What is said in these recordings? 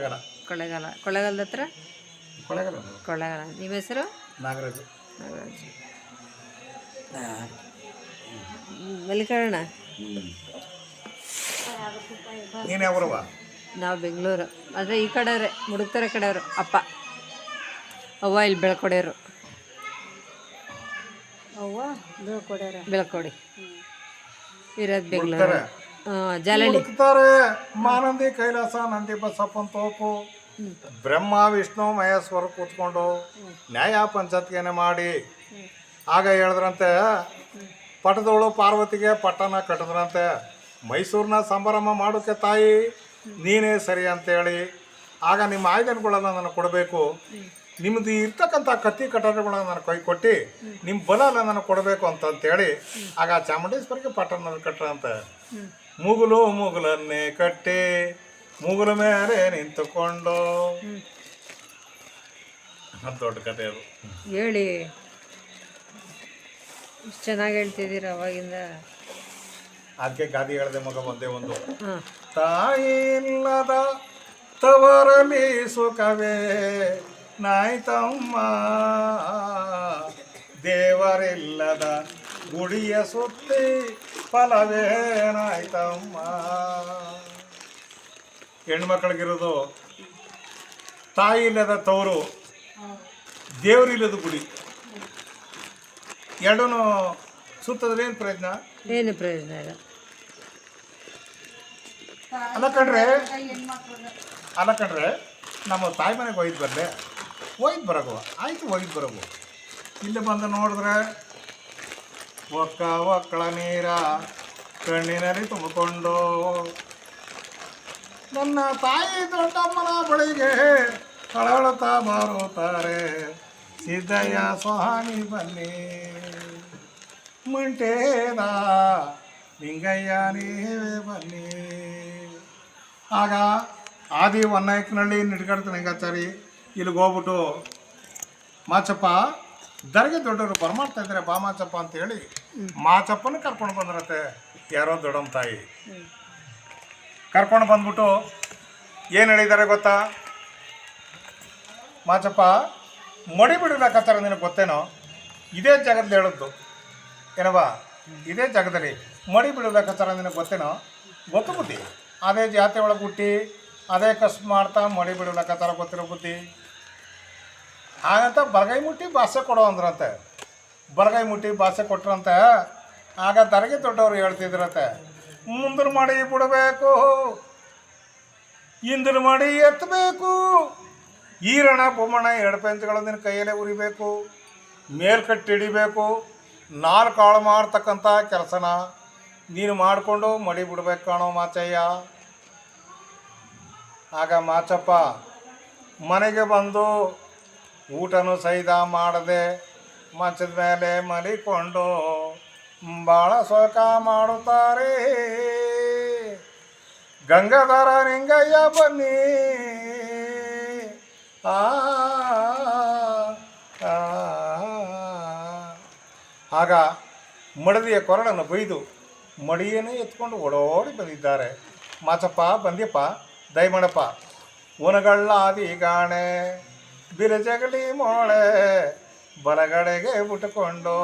ಕೊಳ್ಳೆಗಾಲ ಕೊಳ್ಳೆಗಾಲ ಕೊಳ್ಳೆಗಾಲದ ಹತ್ರ? ಕೊಳ್ಳೆಗಾಲ ಕೊಳ್ಳೆಗಾಲ ನಿಮ್ಮ ಹೆಸರು? ನಾಗರಾಜು. ನಾಗರಾಜ್. ಮಲ್ಲಿಕಾರ್ಣ ನೀನು ಯಾವ್ರವ ನಾವು ಬೆಂಗಳೂರು. ಅಂದರೆ ಈ ಕಡೆಯವ್ರೆ ಮುಡುಕ್ತಾರೆ ಕಡೆಯವರು ಅಪ್ಪ. ಅವ್ವ ಇಲ್ಲಿ ಬೆಳ್ಕೊಡೋರು. ಅವ್ವ ಬೆಳ್ಕೊಡ್ಯಾರ ಬೆಳ್ಕೊಡಿ. ಇರೋದು ಬೆಂಗಳೂರು. ಹಾಂ ಜಾಲಹಳ್ಳಿ ಹುಡುಕ್ತಾರೆ, ಮಾನಂದಿ, ಕೈಲಾಸ ನಂದಿ ಬಸಪ್ಪನ ತೋಪು ಬ್ರಹ್ಮ, ವಿಷ್ಣು, ಮಹೇಶ್ವರ ಕೂತ್ಕೊಂಡು ನ್ಯಾಯ ಪಂಚಾಯತ್ಗೆನೆ ಮಾಡಿ. ಆಗ ಹೇಳಿದ್ರಂತೆ ಪಟ್ಟದವಳು ಪಾರ್ವತಿಗೆ ಪಟ್ಟನ ಕಟ್ಟಿದ್ರಂತೆ, ಮೈಸೂರಿನ ಸಂಭ್ರಮ ಮಾಡೋಕೆ ತಾಯಿ, ನೀನೇ ಸರಿ ಅಂತೇಳಿ. ಆಗ ನಿಮ್ಮ ಆಯುಧಗಳನ್ನ ನಾನು ಕೊಡಬೇಕು. ನಿಮ್ಮದು ಇರ್ತಕ್ಕಂಥ ಕತ್ತಿ ಕಟ್ಟಡಗಳನ್ನ ನಾನು ಕೈ ಕೊಟ್ಟು ನಿಮ್ಮ ಬಲ ನಾನು ಕೊಡಬೇಕು ಅಂತಂತೇಳಿ ಆಗ ಚಾಮುಂಡೇಶ್ವರಿಗೆ ಪಟ್ಟಣ ಕಟ್ಟರಂತೆ. ಮುಗುಲು ಮುಗುಲನ್ನೇ ಕಟ್ಟಿ ಮುಗುಲ ಮೇಲೆ ನಿಂತುಕೊಂಡು. ಅದ್ ದೊಡ್ಡ ಕಥೆ ಅದು. ಹೇಳಿ. ಇಷ್ಟು ಚೆನ್ನಾಗಿ ಹೇಳ್ತಿದ್ದೀರ ಅವಾಗಿಂದ. ಅದಕ್ಕೆ ಗಾದಿ ಹೇಳದೆ ಮಗ ಒಂದೇ ಒಂದು. ತಾಯಿ ಇಲ್ಲದ ತವರಲಿ ಸುಖವೇ ನಾಯ್ತಮ್ಮ. ದೇವರಿಲ್ಲದ ಗುಡಿಯ ಸುತ್ತಿ ಫಲವೇನಾಯ್ತಮ್ಮ? ಹೆಣ್ಮಕ್ಳಿಗಿರೋದು ತಾಯಿ ಇಲ್ಲದ ತವರು ದೇವರಿಲ್ಲದ ಗುಡಿ. ಎರಡೂ ಸುತ್ತದ್ರೆ ಏನು ಪ್ರಯತ್ನ ಏನು ಪ್ರಯೋಜನ ಇಲ್ಲ. ಅಲ್ಲ ಕಣ್ರೆ ಅಲ್ಲ ಕಣ್ರೆ ನಮ್ಮ ತಾಯಿ ಮನೆಗೆ ಒಯ್ದು ಬರಲೆ. ಒಯ್ದು ಬರಗು ಆಯ್ತು ಒಯ್ದು ಬರಬಹುದು ಇಲ್ಲಿ ಬಂದು ನೋಡಿದ್ರೆ ಒಕ್ಕ ಒಕ್ಕಳ ನೀರ ಕಣ್ಣಿನಲ್ಲಿ ತುಂಬಿಕೊಂಡು ನನ್ನ ತಾಯಿ ದೊಡ್ಡಮ್ಮನ ಬಳಿಗೆ ಕಳವಳತಾ ಬರುತ್ತಾರೆ ಸಿದ್ದಯ್ಯ ಸ್ವಾಮಿ ಬನ್ನಿ ಮುಂಟೇದ ಲಿಂಗಯ್ಯ ನೀವೇ ಬನ್ನಿ ಆಗ ಆದಿ ಹೊನ್ನಾಯಕನಹಳ್ಳಿ ನಿಡ್ಕಡ್ತಾನೆ ಹೆಂಗಾಚಾರಿ ಇಲ್ಲಿಗೆ ಹೋಗ್ಬಿಟ್ಟು ಮಾಚಪ್ಪ ದರ್ಗೆ ದೊಡ್ಡವರು ಬರ್ಮಾಡ್ತಾ ಇದ್ದಾರೆ ಬಾ ಮಾಚಪ್ಪ ಅಂತ ಹೇಳಿ. ಮಾಚಪ್ಪನ ಕರ್ಕೊಂಡು ಬಂದ್ರತ್ತೆ ಯಾರೋ ದೊಡ್ಡಮ್ಮ ತಾಯಿ. ಕರ್ಕೊಂಡು ಬಂದ್ಬಿಟ್ಟು ಏನು ಹೇಳಿದ್ದಾರೆ ಗೊತ್ತಾ? ಮಾಚಪ್ಪ, ಮಡಿ ಬಿಡಬೇಕಾಚಾರ ನಿನಗೆ ಗೊತ್ತೇನೋ? ಇದೇ ಜಾಗದಲ್ಲಿ ಹೇಳದ್ದು ಏನವಾ ಇದೇ ಜಾಗದಲ್ಲಿ ಮಡಿ ಬಿಡಬೇಕಾಚಾರ ನಿನಗೆ ಗೊತ್ತೇನೋ? ಗೊತ್ತು ಬುದ್ಧಿ. ಅದೇ ಜಾತಿ ಒಳಗೆ ಹುಟ್ಟಿ, ಅದೇ ಕಸ್ ಮಾಡ್ತಾ ಮಡಿ ಬಿಡಬೇಕಾಚಾರ ಗೊತ್ತಿರೋ ಬುದ್ಧಿ. ಹಾಗಂತ ಬಲಗೈ ಮುಟ್ಟಿ ಭಾಷೆ ಕೊಡೋ ಅಂದ್ರಂತೆ. ಬಲಗೈ ಮುಟ್ಟಿ ಭಾಷೆ ಕೊಟ್ರಂತೆ. ಆಗ ದರಗೆ ದೊಡ್ಡವರು ಹೇಳ್ತಿದ್ರಂತೆ ಮುಂದಿನ ಮಾಡಿ ಬಿಡಬೇಕು ಇಂದ್ರ ಮಾಡಿ ಎತ್ತಬೇಕು, ಈರಣ ಬೊಮ್ಮಣ ಎರಡು ಪೆಂಚ್ಗಳನ್ನ ಕೈಯಲ್ಲೇ ಉರಿಬೇಕು, ಮೇಲ್ಕಟ್ಟಿ ಹಿಡಿಬೇಕು, ನಾಲ್ಕು ಕಾಳು ಮಾಡ್ತಕ್ಕಂಥ ಕೆಲಸನ ನೀನು ಮಾಡಿಕೊಂಡು ಮಡಿ ಬಿಡ್ಬೇಕು ಕಾಣೋ ಮಾಚಯ್ಯ. ಆಗ ಮಾಚಪ್ಪ, ಮನೆಗೆ ಬಂದು ಊಟನೂ ಸಹಿತ ಮಾಡದೆ ಮಂಚದ ಮೇಲೆ ಮಲಿಕೊಂಡು ಭಾಳ ಸೋಕ ಮಾಡುತ್ತಾರೆ ಗಂಗಾಧರ ನಿಂಗಯ್ಯ ಬನ್ನಿ ಆ. ಆಗ ಮಡದಿಯ ಕೊರಳನ್ನು ಬೈದು ಮಡಿಯನ್ನೇ ಎತ್ಕೊಂಡು ಓಡೋಡಿ ಬಂದಿದ್ದಾರೆ ಮಾಚಪ್ಪ ಬಂದ್ಯಪ್ಪ ದಯಮಣಪ್ಪ ಉನಗಳ್ಳಾದಿ ಗಾಣೆ ಬಿರಜಗಲಿ ಮೋಳೆ ಬಲಗಡೆಗೆ ಬಿಟ್ಟುಕೊಂಡು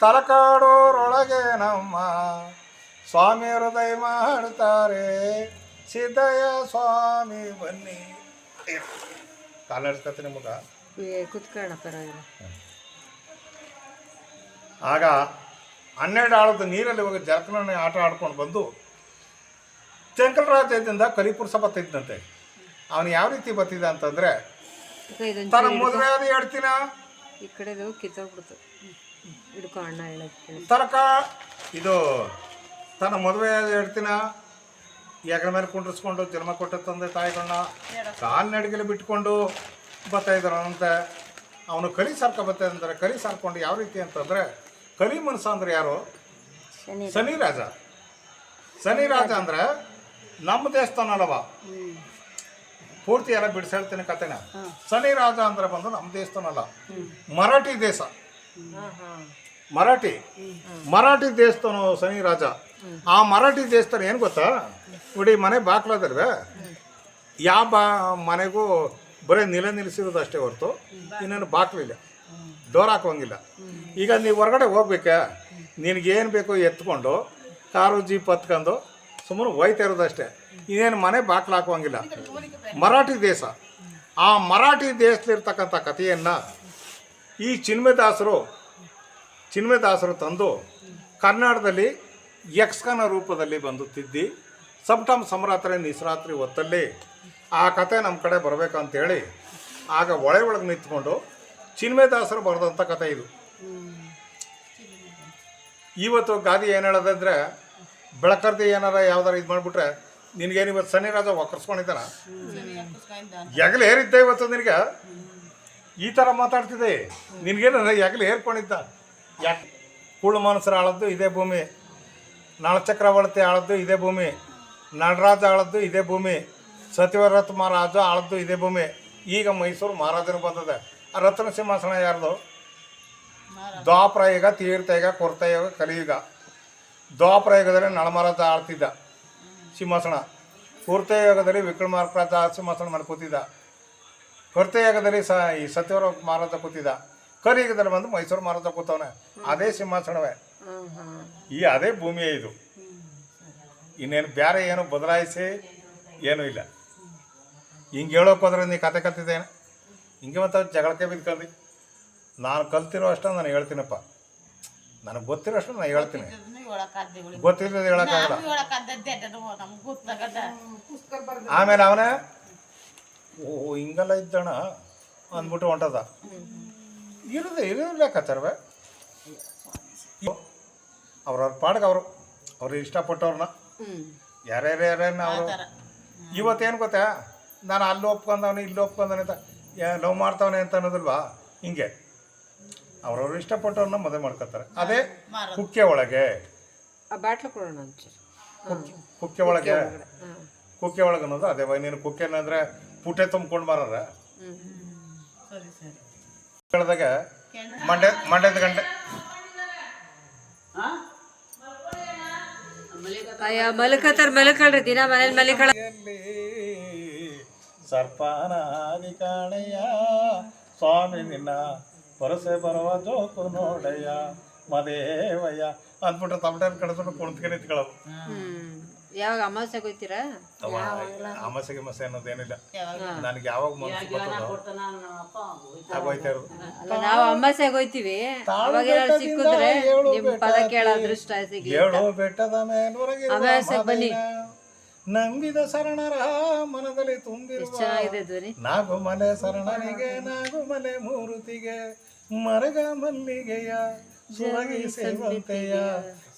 ತಲಕಾಡೋರೊಳಗೆ ನಮ್ಮ ಸ್ವಾಮಿ ಹೃದಯ ಮಾಡ್ತಾರೆ ಸಿದ್ದಯ್ಯ ಸ್ವಾಮಿ ಬನ್ನಿ. ಕಾಲಡ್ಸ್ಕತ್ತೀನಿ ನಿಮಗ. ಕುತ್ಕೊಳ್ಳೋಣ ಪರವಾಗಿಲ್ಲ. ಆಗ ಹನ್ನೆರಡು ಆಳದ ನೀರಲ್ಲಿ ಹೋಗಿ ಜರ್ಕನ ಆಟ ಆಡ್ಕೊಂಡು ಬಂದು ಚಂಕಲರಾಜ್ಯದಿಂದ ರಾಜ್ಯದಿಂದ ಕಲಿಪುರ್ಸ ಬತ್ತಿದ್ದಂತೆ ಅವನು ಯಾವ ರೀತಿ ಬತ್ತಿದ ಅಂತಂದ್ರೆ ತನ್ನ ಮದುವೆ ಅದು ಹೇಳ್ತೀನ ಈ ಕಡೆದು ಕಿತ್ತೋಗ್ಬಿಡ್ತು. ಹಿಡ್ಕೊ ಅಣ್ಣ ಹೇಳೋದು ತನಕ ಇದು ತನ್ನ ಮದುವೆ ಅದು ಹೇಳ್ತೀನ ಎಗರ ಮೇಲೆ ಕುಂಡ್ರಿಸ್ಕೊಂಡು ಜನ್ಮ ಕೊಟ್ಟ ತಂದೆ ತಾಯಿಗಳನ್ನ ಕಾಲ್ನಡಿಗೆಲಿ ಬಿಟ್ಕೊಂಡು ಬರ್ತಾ ಇದ್ದಾರಂತೆ ಅವನು ಕಲಿ ಸಾರ್ಕ ಬರ್ತಾ ಇದ್ದಾರೆ ಕಲಿ ಸಾರ್ಕೊಂಡು ಯಾವ ರೀತಿ ಅಂತಂದ್ರೆ ಕಲಿ ಮನಸ್ಸು ಅಂದ್ರೆ ಯಾರು? ಶನಿ ರಾಜ. ಶನಿ ರಾಜ. ಅಂದ್ರೆ ನಮ್ಮ ದೇವಸ್ಥಾನ ಅಲ್ಲವ ಪೂರ್ತಿ ಎಲ್ಲ ಬಿಡಿಸಿ ಹೇಳ್ತೀನಿ ಕತೆನ. ಸನಿ ರಾಜ ಅಂದ್ರೆ ಬಂದು ನಮ್ಮ ದೇಶದಲ್ಲ ಮರಾಠಿ ದೇಶ. ಮರಾಠಿ. ಮರಾಠಿ ದೇವಸ್ಥಾನ ಸನಿ ರಾಜ. ಆ ಮರಾಠಿ ದೇವಸ್ಥಾನ ಏನು ಗೊತ್ತಾ? ಇಡೀ ಮನೆ ಬಾಕ್ಲಾದ್ರೆ ಯಾವ ಬಾ ಮನೆಗೂ ಬರೀ ನಿಲ ನಿಲ್ಲಿಸಿರೋದು ಅಷ್ಟೇ ಹೊರತು. ಇನ್ನೇನು ಬಾಕ್ಲಿಲ್ಲ ಡೋರ್ ಹಾಕೋಂಗಿಲ್ಲ ಈಗ ನೀವು ಹೊರಗಡೆ ಹೋಗ್ಬೇಕಾ? ನಿನಗೇನು ಬೇಕೋ ಎತ್ಕೊಂಡು ಕಾರು ಜೀಪ್ ಹತ್ಕೊಂಡು ಸುಮ್ಮನೆ ಹೋಯ್ತಾ ಇರೋದಷ್ಟೇ ಇನ್ನೇನು ಮನೆ ಬಾಕ್ಲು ಹಾಕುವಂಗಿಲ್ಲ. ಮರಾಠಿ ದೇಶ. ಆ ಮರಾಠಿ ದೇಶದಲ್ಲಿರ್ತಕ್ಕಂಥ ಕಥೆಯನ್ನು ಈ ಚಿನ್ಮಯದಾಸರು ಚಿನ್ಮಯದಾಸರು ತಂದು ಕರ್ನಾಟಕದಲ್ಲಿ ಯಕ್ಷಗಾನ ರೂಪದಲ್ಲಿ ಬಂದು ತಿದ್ದಿ ಸಪ್ಟಮ್ ಸಮರಾತ್ರಿ, ನಿಸರಾತ್ರಿ ಹೊತ್ತಲ್ಲಿ ಆ ಕತೆ ನಮ್ಮ ಕಡೆ ಬರಬೇಕಂತೇಳಿ ಆಗ ಒಳೆ ಒಳಗೆ ನಿಂತ್ಕೊಂಡು ಚಿನ್ಮಯದಾಸರು ಬರೆದಂಥ ಕತೆ ಇದು. ಇವತ್ತು ಗಾದಿ ಏನು ಹೇಳೋದಂದರೆ, ಬೆಳಕರ್ದಿ ಏನಾರ ಯಾವ್ದಾರು ಇದು ಮಾಡಿಬಿಟ್ರೆ ನಿನಗೇನು ಇವತ್ತು ಸನ್ನಿ ರಾಜ ಒಕ್ಕರ್ಸ್ಕೊಂಡಿದ್ದಾನ ಹೆಗಲು ಏರಿದ್ದ ಇವತ್ತು ನಿನಗೆ? ಈ ಥರ ಮಾತಾಡ್ತಿದ್ದೆ. ನಿನಗೇನು ಹೆಗಲು ಏರ್ಕೊಂಡಿದ್ದ? ಯಾಕೆ ಕೂಳು ಮನಸ್ಸರ ಆಳದ್ದು ಇದೇ ಭೂಮಿ ನಳಚಕ್ರವರ್ತಿ ಆಳದ್ದು ಇದೇ ಭೂಮಿ ನಳರಾಜ ಆಳದ್ದು ಇದೇ ಭೂಮಿ ಸತ್ಯವ್ರತ ಮಹಾರಾಜ ಆಳದ್ದು ಇದೇ ಭೂಮಿ. ಈಗ ಮೈಸೂರು ಮಹಾರಾಜನು ಬಂದದೆ. ಆ ರತ್ನ ಸಿಂಹಾಸನ ಯಾರ್ದು? ದ್ವಾಪರ ಯುಗ ತೀರ್ಥಯುಗ ಕೊರ್ತಯುಗ ಕಲಿಯುಗ. ದ್ವಾಪರ ಯುಗದಲ್ಲಿ ನಳಮಹಾರಾಜ ಆಳ್ತಿದ್ದ. ಸಿಂಹಾಸನ. ಪೂರ್ತಯೋಗದಲ್ಲಿ ವಿಕ್ರಮಾರ್ಕರಾಜ ಸಿಂಹಾಸನ ಮಾಡಿ ಕೂತಿದ್ದ. ಕೊರ್ತಯುಗದಲ್ಲಿ ಸ, ಈ ಸತ್ಯವರ ಮಹಾರಾಜ ಕೂತಿದ್ದ. ಕಲಿಯುಗದಲ್ಲಿ ಬಂದು ಮೈಸೂರು ಮಹಾರಾಜ ಕೂತವನೆ. ಅದೇ ಸಿಂಹಾಸನವೇ. ಈ ಅದೇ ಭೂಮಿಯೇ ಇದು. ಇನ್ನೇನು ಬೇರೆ ಏನು ಬದಲಾಯಿಸಿ ಏನೂ ಇಲ್ಲ. ಹಿಂಗೆ ಹೇಳೋಕೆ ಹೋದ್ರೆ ನೀ ಕತೆ ಕಲ್ತಿದ್ದೇನೆ ಹಿಂಗೆ ಮತ್ತೆ ಜಗಳಕ್ಕೆ ಬಿದ್ಕೊಂಡಿ ನಾನು ಕಲ್ತಿರೋ ಅಷ್ಟೇ ನಾನು ಹೇಳ್ತೀನಪ್ಪ. ನನಗೆ ಗೊತ್ತಿರೋಷ್ಟು ನಾನು ಹೇಳ್ತೀನಿ. ಗೊತ್ತಿರೋದು ಹೇಳೋಕ್ಕಾಗಲ್ಲ. ಆಮೇಲೆ ಅವನೇ ಓ ಹಿಂಗೆಲ್ಲ ಇದ್ದಣ ಅಂದ್ಬಿಟ್ಟು ಹೊಂಟದ. ಇರೋದು ಇರಲೇಕತ್ತಾರವೆ ಅವ್ರವ್ರ ಪಾಡ್ಗೆ ಅವರು ಅವ್ರಿಗೆ ಇಷ್ಟಪಟ್ಟವ್ರನ್ನ ಹ್ಞೂ ಯಾರ್ಯಾರು ಯಾರ್ಯಾರನ್ನ ಅವರು. ಇವತ್ತೇನು ಗೊತ್ತಾ? ನಾನು ಅಲ್ಲಿ ಒಪ್ಕೊಂಡವನು ಇಲ್ಲಿ ಒಪ್ಕೊಂಡವನೆ ಅಂತ ಲವ್ ಮಾಡ್ತಾವನೆ ಅಂತ ಅನ್ನೋದಿಲ್ವಾ? ಹಿಂಗೆ. ಅವ್ರವ್ರು ಇಷ್ಟಪಟ್ಟವ್ರನ್ನ ಮದುವೆ ಮಾಡ್ಕೊತಾರೆ. ಅದೇ ಕುಕ್ಕೆ ಒಳಗೆ. ಬಾಟ್ಲು ಕೊಡೋಣ ಕುಕ್ಕೆ- ಒಳಗೆ. ಕುಕ್ಕೆ ಒಳಗೆ ಅನ್ನೋದು ಅದೇ ನೀನು ಕುಕ್ಕೆ ಅಂದ್ರೆ ಪುಟೆ ತುಂಬ್ಕೊಂಡು ಮಾರಾರ? ಕೇಳಿದಾಗ ಮಂಡ್ಯ ಮಂಡ್ಯದ ಗಂಟೆ ಅಯ್ಯ ಮಲ್ಕತ್ತಾರ ಮಲ್ಕೊಳ್ರಿ ದಿನ ಮನೇಲಿ ಮಲಿಕಳ ಸರ್ಪಾನಿ ಸರ್ಪನಾದಿ ಕಾಣಯ್ಯ ಸ್ವಾಮಿ ನಿನ್ನ ಪರಸೆ ಬರುವ ಜೋಕು ನೋಡಯ್ಯ ಮದೇವಯ್ಯ. ಅಂದ್ಬಿಟ್ಟು ತಮಟನ್ ಕಡಿಸ್ಬಿಟ್ಟು ಕುಣಿತ್ಕೊಂಡು ನಿಂತ್ಕೊಳ್ಳೋದು. ಹ್ಮ್. ಯಾವಾಗ ಅಮಾವಾಸ್ಯೆ ಹೋಗ್ತೀರಾ ಅಮಸೆ ಅನ್ನೋದು ಏನಿಲ್ಲ. ನನಗೆ ಯಾವಾಗ ಮನಸ್ಸು ಬರ್ತದೋ? ಇರೋದು. ನಾವು ಅಮಾವಾಸ್ಯೆಗೆ ಹೋಗ್ತೀವಿ ಅವಾಗ ಸಿಕ್ಕಿದ್ರೆ ನಿಮ್ ಪದ ಕೇಳೋ ಅದೃಷ್ಟ ಸಿಗಿ ಏಳು ಬೆಟ್ಟದ ಮೇಲ್ವರೆಗೆ ಅಮಾವಾಸ್ಯೆಗೆ ಬನ್ನಿ. ನಂಬಿದ ಶರಣರ ಮನದಲ್ಲಿ ತುಂಬಿರುವ ನಾಗುಮಲೆ ಶರಣನಿಗೆ ನಾಗುಮಲೆ ಮೂರುತಿಗೆ ಮರಗ ಮಲ್ಲಿಗೆಯ ಸುರಗಿ ಸೇವಂತೆಯ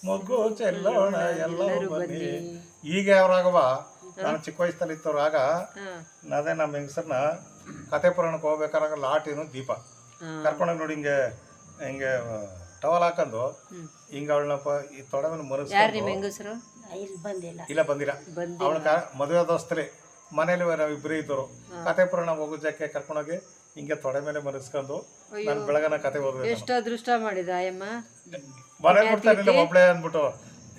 ಮೊಗ್ಗು ಚೆಲ್ಲೋಣ ಎಲ್ಲರೂ ಬನ್ನಿ. ಈಗ ಯಾವ್ರಾಗವ ನಾನು ಚಿಕ್ಕ ವಯಸ್ಸಲ್ಲಿ ಇತ್ತವ್ರಾಗ ಅದೇ ನಮ್ಮ ಹೆಂಗಸರ್ನ ಕತೆ ಪುರಾಣಕ್ಕೆ ಹೋಗ್ಬೇಕಾರಾಗ ಲಾಟಿನು ದೀಪ. ಕರ್ಕೊಂಡೋಗಿ ನೋಡಿ ಹಿಂಗೆ ಹಿಂಗೆ ಟವಲ್ ಹಾಕೊಂಡು ಹಿಂಗ ಅವಳನ್ನ ಈ ತೊಡೆ ಮೇಲೆ ಯಾರು ಮರಸ್ಕೊಂಡು ನಿಮ್ಮ ಹೆಂಗಸರು ಇಲ್ಲಿ ಬಂದಿಲ್ಲ. ಇಲ್ಲ ಬಂದಿರ ಬಂದಿ ಅವಳ ಕ ಮದುವೆ ದೋಸ್ತರೆ ಮನೇಲಿ ನಾವು ಇಬ್ಬರೇ ಇದ್ದರು. ಕತೆ ಪುರಾಣ ಜಾಕೆ ಕರ್ಕೊಂಡೋಗಿ ಹಿಂಗೆ ತೊಡೆ ಮೇಲೆ ಮರೆಸ್ಕೊಂಡು ನಾನು ಬೆಳಗನ ಕತೆ ಓದ್ಬೇಕು ಎಷ್ಟು ಅದೃಷ್ಟ ಮಾಡಿದ ಅಯ್ಯಮ್ಮ? ಮನೆ ಬಿಡ್ತಾರಿಲ್ಲ ಒಬ್ಳೆ ಅಂದ್ಬಿಟ್ಟು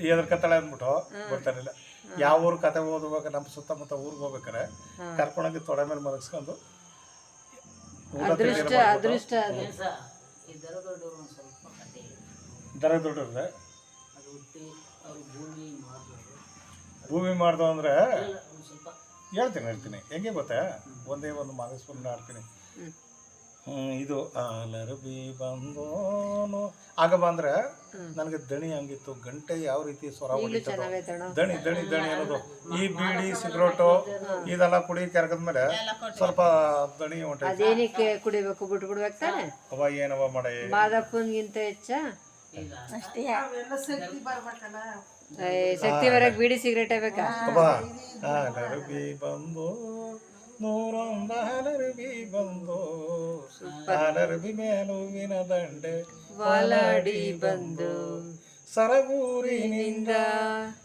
ಎದ್ರಕತ್ತಾಳೆ ಅಂದ್ಬಿಟ್ಟು ಬರ್ತಾನಿಲ್ಲ ಯಾವ ಊರು ಕತೆ ಓದ್ಬೇಕು ನಮ್ಮ ಸುತ್ತಮುತ್ತ ಊರಿಗೆ ಹೋಗ್ಬೇಕಾರೆ ಕರ್ಕೊಂಡೋಗಿ ತೊಡೆ ಮೇಲೆ ಮಲಗಿಸ್ಕೊಂಡು ಅದೃಷ್ಟ ಅದೃಷ್ಟ ಅದೃಷ್ಟ ಅದು. ದರ ದುಡ್ಡಿದ್ರೆ. ಭೂಮಿ ಮಾಡ್ದು ಅಂದ್ರೆ ಹೇಳ್ತೀನಿ ಹೇಳ್ತೀನಿ. ಹೆಂಗೆ ಗೊತ್ತಾ? ಒಂದೇ ಒಂದು ಮಾದೇಶ್ವರನ ಆಡ್ತೀನಿ ಇದು ಅಲರಬಿ ಬಂದೋನು. ಆಗ ಬಂದ್ರೆ ನನಗೆ ದಣಿ ಹಂಗಿತ್ತು. ಗಂಟೆ ಯಾವ ರೀತಿ ಸ್ವರ ದಣಿ ದಣಿ ದಣಿ ಅನ್ನೋದು. ಈ ಬೀಡಿ ಸಿಗರೇಟು ಇದೆಲ್ಲ ಕುಡಿ ಕೆರಕದ್ಮೇಲೆ ಸ್ವಲ್ಪ ದಣಿ ಹೊಂಟೈತೆ ಅದೇನಕ್ಕೆ ಕುಡಿಬೇಕು? ಬಿಟ್ಟು ಬಿಡ್ಬೇಕು ತಾನೆ ಅವ ಏನವ ಮಾಡ? ಮಾದಪ್ಪನ್ಗಿಂತ ಹೆಚ್ಚ? ಅಷ್ಟೇ. ಏ, ಶಕ್ತಿ ಬರಕ್ ಬಿಡಿ ಸಿಗರೇಟ್ ಬೇಕಾ ಅಲರಬಿ ಬಂದು ನೂರೊಂದ ಅಲರಬಿ ಬಂದು ಅಲರಬಿ ಮೇಲುವಿನ ದಂಡೆ ವಾಲಾಡಿ ಬಂದು ಸರಗೂರಿನಿಂದ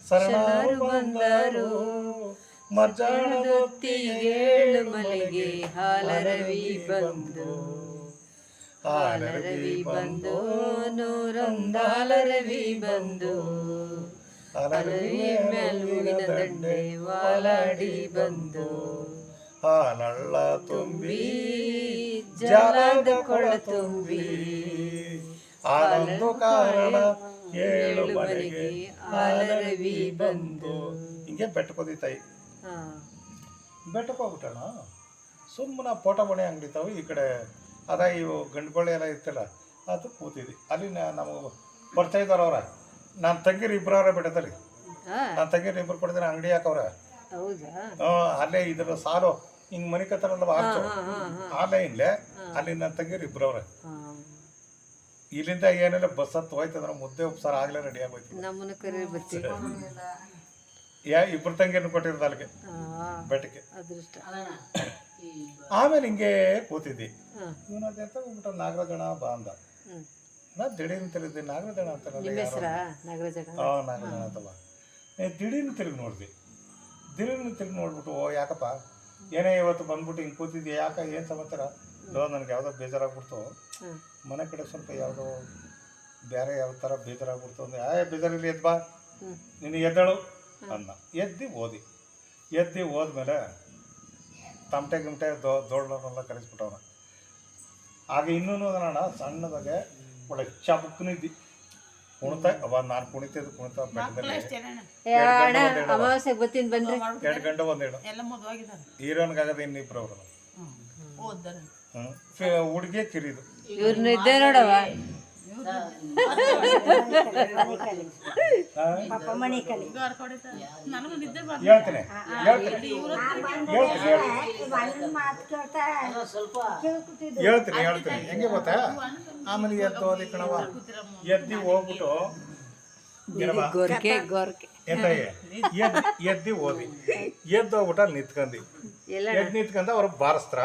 ಶರಣರು ಬಂದರು. ಏಳು ಮಲೆಗೆ ಹಾಲರವಿ ಬಂದು ಹಾಲರವಿ ಬಂದು ನೂರೊಂದ ಹಾಲರವಿ ಬಂದು ಅಲರವಿ ಮೆಲುವಿನ ದಂಡೆ ವಾಲಾಡಿ ಬಂದು ಹಾಲಳ್ಳ ತುಂಬಿ ಜಲದ ಕೊಳ ತುಂಬಿ ಆನಂದ ಕಾರಣ ಏಳು ಮನೆಗೆ ಹಾಲರವಿ ಬಂದು ಹಿಂಗೆ ಬೆಟ್ಟಕೋದಿತ್ತಾಯಿ ಹಾಂ. ಬೆಟ್ಟಕ್ಕೆ ಹೋಗ್ಬಿಟ್ಟಣ ಸುಮ್ಮನೆ ಫೋಟೋ ಬಣೆ ಅಂಗಡಿ ತಾವು ಈ ಕಡೆ ಅದ ಇವು ಗಂಡುಗಳು ಎಲ್ಲ ಇರ್ತಲ್ಲ ಅದು ಕೂತಿದ್ವಿ. ಅಲ್ಲಿ ನಮಗೆ ಪರಿಚಯ ಇದ್ದಾರವ್ರ ನನ್ನ ತಂಗಿರು ಇಬ್ಬರವ್ರ ಹಾಂ. ನನ್ನ ತಂಗಿರು ಇಬ್ಬರು ಕೊಡ್ತಾರೆ ಅಂಗಡಿ ಹಾಕವ್ರ. ಹೌದಾ? ಹ್ಮ್, ಅಲ್ಲೇ ಇದ್ರ ಸಾಲು. ಹಿಂಗೆ ಮನೆ ಕತ್ತಾರಲ್ಲ ಆಚು. ಇಲ್ಲೇ ಅಲ್ಲಿ ನನ್ನ ತಂಗಿರು ಇಬ್ಬರವ್ರ ಇಲ್ಲಿಂದ ಏನೆಲ್ಲ ಬಸ್ ಹತ್ತು ಹೋಯ್ತಂದ್ರೆ ಮುದ್ದೆ ಉಪ್ಸಾರ ಆಗಲೇ ರೆಡಿ ಆಗೋಯ್ತು. ಯಾ ಇಬ್ಬರು ತಂಗಿಯನ್ನು ಕೊಟ್ಟಿರೋದು ಅಲ್ಲಿಗೆ. ಬೆಟ್ಟಕ್ಕೆ. ಅದೃಷ್ಟ. ಆಮೇಲೆ ಹಿಂಗೆ ಕೂತಿದ್ದಿ. ಹಾಂ ಅಂತ ಹೋಗ್ಬಿಟ್ಟ ನಾಗರಾಜಣ ಬಾ ಅಂದ. ನಾ ದಿಢೀರ್ನ ತಿರುಗಿದ್ದೆ ನಾಗರಾಜಣ ಅಂತ ಆ, ನಾಗರಾಜಣ ಅಂತವ ಏ ದಿಢೀರ್ನ ತಿರುಗಿ ನೋಡಿದ್ವಿ ದಿಢೀರ್ನ ತಿರುಗಿ ನೋಡ್ಬಿಟ್ಟು ಓ ಯಾಕಪ್ಪ? ಏನೇ ಇವತ್ತು ಬಂದ್ಬಿಟ್ಟು ಹಿಂಗೆ ಕೂತಿದ್ದೆ ಯಾಕ? ಏನು ಸಮಾಚಾರ? ಲೋ ನನಗೆ ಯಾವುದೋ ಬೇಜಾರಾಗ್ಬಿಡ್ತು. ಮನೆ ಕಡೆ ಸ್ವಲ್ಪ ಯಾವುದೋ ಬೇರೆ ಯಾವ ಥರ ಬೇಜಾರಾಗ್ಬಿಡ್ತು ಅಂದ್ರೆ ಏ ಬೇಜಾರಿಲ್ಲ ಎದ್ ಬಾ. ನಿನಗೆ ಎದ್ದಳು ಅನ್ನ ಎದ್ದು ಓದಿ. ಎದ್ದು ಹೋದ್ಮೇಲೆ ತಮಟೆ ಗಿಮಟೆ ದೊ ದೊಡ್ಡವ್ರನ್ನೆಲ್ಲ ಕರೆಸ್ಬಿಟ್ಟವನ. ಆಗ ಇನ್ನೂ ಅದಣ್ಣ ಸಣ್ಣದಾಗೆ ಒಳ್ಳೆ ಚಬಕ್ಕನಿದ್ದಿ ಕುಣಿತ ಅವ ನಾನು ಕುಣಿತಿದ್ದು ಕುಣಿತ ಬೆಟ್ಟದಲ್ಲಿ. ಏ ಅಣ್ಣ ಅಮಾವಾಸ್ಯೆಗೆ ಬರ್ತೀನಿ ಬನ್ರಿ. ಎರಡು ಗಂಟೆ ಒಂದೇಳು ಹೀರೋನ್ಗಾಗದ ಇನ್ನಿಬ್ರು ಅವರು. ಓದ್ತಾರೆ ಹ್ಞೂ ಹುಡುಗಿ ಕಿರಿದು. ಇವ್ರನ್ನ ಇದ್ದೇ ನೋಡವ. ಪಾಪ ಮನೆ ಕಲಿ ಹೇಳ್ತೀನಿ ಹೇಳ್ತೀನಿ. ಹೆಂಗೆ ಗೊತ್ತಾ? ಆಮೇಲೆ ಎದ್ದು ಹೋದಿ ಕಣವ ಎದ್ದಿ ಹೋಗ್ಬಿಟ್ಟು ಗೋರ್ಕೆ ಎದ್ದು ಓದಿ ಎದ್ದು ಹೋಗ್ಬಿಟ್ಟು ಅಲ್ಲಿ ನಿಂತ್ಕಂದು ಎದ್ದು ನಿಂತ್ಕಂದ ಅವ್ರು ಬಾರಿಸ್ತಾರ.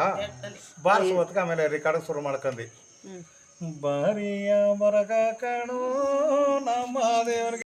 ಬಾರಿಸ್ ಹೊತ್ಕ ಆಮೇಲೆ ರೆಕಾರ್ಡ್ ಶುರು ಮಾಡ್ಕಂದು ಹ್ಞೂ ಬಾರಿಯ ಬರಗ ಕಣೋ ನಮ್ಮ ದೇವ್ರಿಗೆ.